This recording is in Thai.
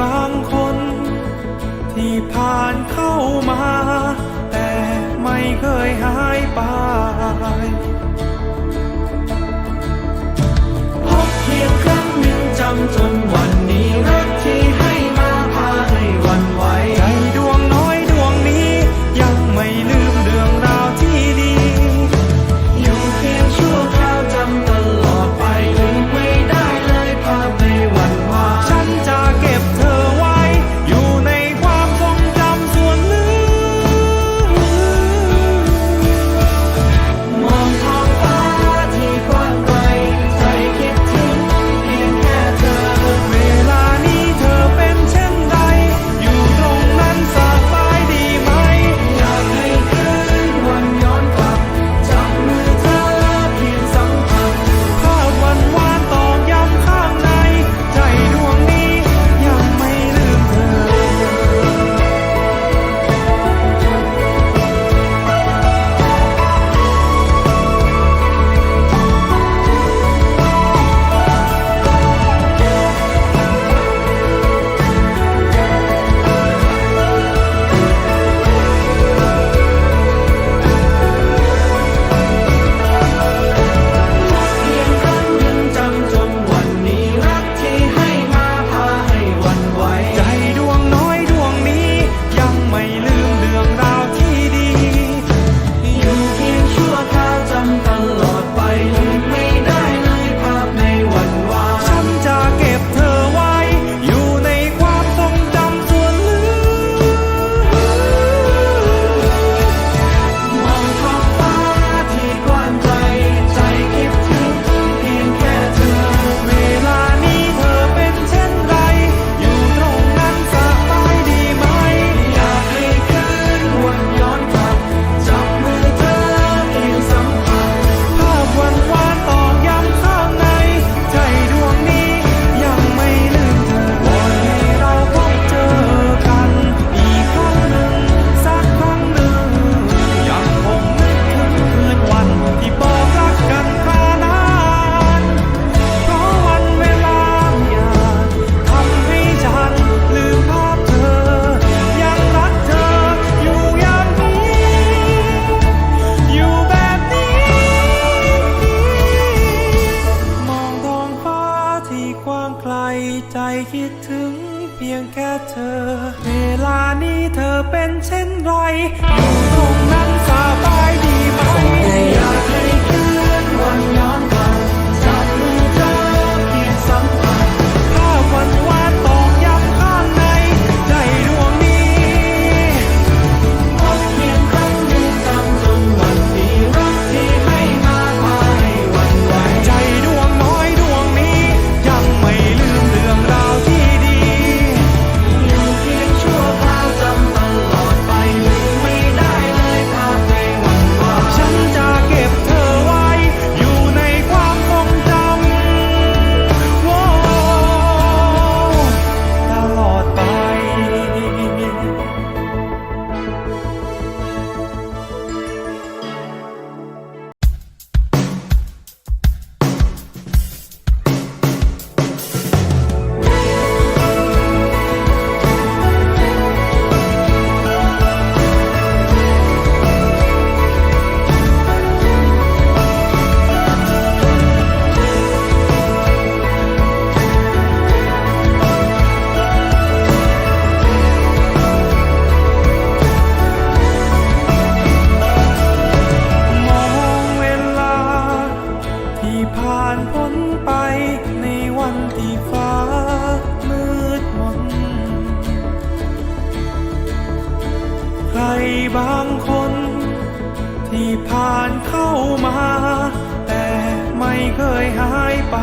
บางคน ที่ผ่านเข้ามา แต่ไม่เคยหายไป คิดถึงเพียงแค่เธอ เวลานี้เธอเป็นเช่นไรานพ้นไปในวันที่ฟ้ามืดมน ใครบางคน ที่ผ่านเข้ามา แต่ไม่เคยหายไป